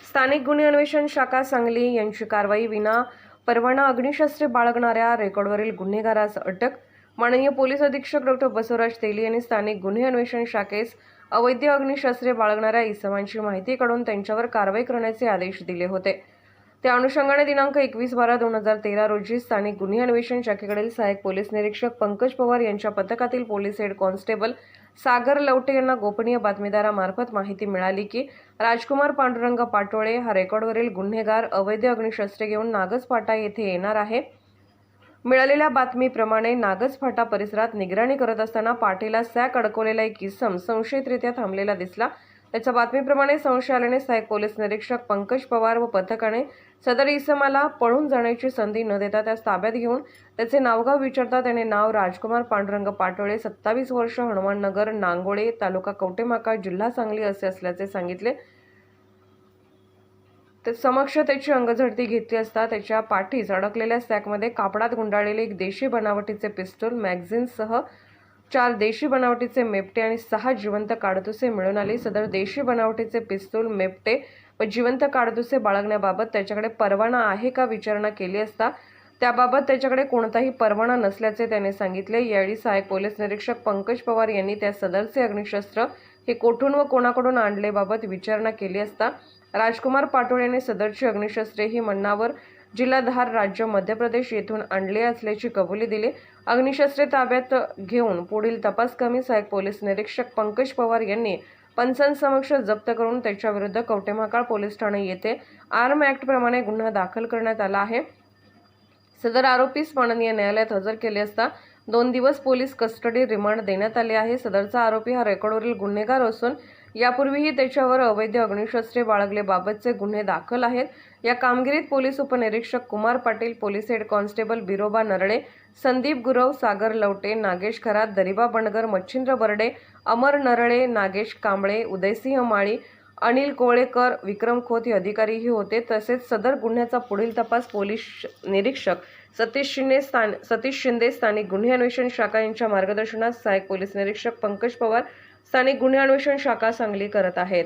स्थानिक गुन्हे अन्वेषण शाखा सांगली यांची कारवाई विना परवाना अग्निशस्त्रे बाळगणाऱ्या रेकॉर्डवरील गुन्हेगारास अटक. माननीय पोलीस अधीक्षक डॉक्टर बसवराज तेली यांनी स्थानिक गुन्हे अन्वेषण शाखेस अवैध अग्निशस्त्रे बाळगणाऱ्या इसमांची माहिती काढून त्यांच्यावर कारवाई करण्याचे आदेश दिले होते. त्या अनुषंगाने दिनांक एकवीस बारा दोन हजार तेरा रोजी स्थानिक गुन्हे अन्वेषण शाखेकडील सहाय्यक पोलीस निरीक्षक पंकज पवार यांच्या पथकातील police head constable Sagar Lavate यांना गोपनीय बातमीदारामार्फत माहिती मिळाली की राजकुमार पांडुरंग पाटोळे हा रेकॉर्डवरील गुन्हेगार अवैध अग्निशस्त्रे घेऊन नागजफाटा येथे येणार आहे. मिळालेल्या बातमीप्रमाणे नागजफाटा परिसरात निगराणी करत असताना पाटीला सॅक अडकवलेला एक किसम संशयितरित्या थांबलेला दिसला. त्याच्या बातमीप्रमाणे संशय आल्याने सहाय्यक पोलीस निरीक्षक पंकज पवार व पथकाने सदर इसमाला पळून जाण्याची संधी न देता त्यास ताब्यात घेऊन त्याचे नावगाव विचारता त्याने नाव राजकुमार पांडुरंग पाटोळे सत्तावीस वर्ष हनुमाननगर नांगोळे तालुका कवटेमाका जिल्हा सांगली असे असल्याचे सांगितले. ते समक्ष त्याची अंगझडती घेतली असता त्याच्या पाठीस अडकलेल्या सॅकमध्ये कापडात गुंडाळलेले एक देशी बनावटीचे पिस्तूल मॅगझिनसह चार देशी बनावटीचे मेपटे आणि सहा जिवंत काडतुसे मिळून आले. सदर देशी बनावटीचे पिस्तूल मेपटे व जिवंत काडतुसे बाळगण्याबाबत त्याच्याकडे परवाना आहे का विचारणा केली असता? त्याबाबत त्याच्याकडे कोणताही परवाना नसल्याचे त्याने सांगितले. यावेळी सहाय्यक पोलीस निरीक्षक पंकज पवार यांनी त्या सदरचे अग्निशस्त्र हे कोठून व कोणाकडून आणलेबाबत विचारणा केली असता? राजकुमार पाटोळे यांनी सदरची अग्निशस्त्रे ही मन्नावर जिल्हाधार राज्य मध्य प्रदेश येथून आणले असल्याची कबुली दिली. अग्निशस्त्रे ताब्यात घेऊन पुढील तपास कमी सहाय्यक पोलीस निरीक्षक पंकज पवार यांनी पंचांसमक्ष जप्त करून त्याच्याविरुद्ध कवटेमहाकाळ पोलीस ठाणे येथे आर्म ॲक्टप्रमाणे गुन्हा दाखल करण्यात आला आहे. सदर आरोपीस माननीय न्यायालयात हजर केले असता दोन दिवस पोलीस कस्टडी रिमांड देण्यात आले आहे. सदरचा आरोपी हा रेकॉर्डवरील गुन्हेगार असून यापूर्वीही त्याच्यावर अवैध अग्निशस्त्रे बाळगलेबाबतचे गुन्हे दाखल आहेत. या कामगिरीत पोलीस उपनिरीक्षक Kumar Patil police head constable Biroba Narale Sandeep Gurav Sagar Lavate Nagesh Kharat Dariba Bangar Machhindra Barde Amar Narale Nagesh Kamble Udaysingh Mali Anil Kolekar Vikram Khot हे अधिकारीही होते. तसेच सदर गुन्ह्याचा पुढील तपास पोलीस निरीक्षक सतीश शिंदे स्थान सतीश शिंदे स्थानिक गुन्हे अन्वेषण शाखा यांच्या मार्गदर्शनात सहाय्यक पोलीस निरीक्षक पंकज पवार स्थानिक गुन्हे अन्वेषण शाखा सांगली करत आहेत.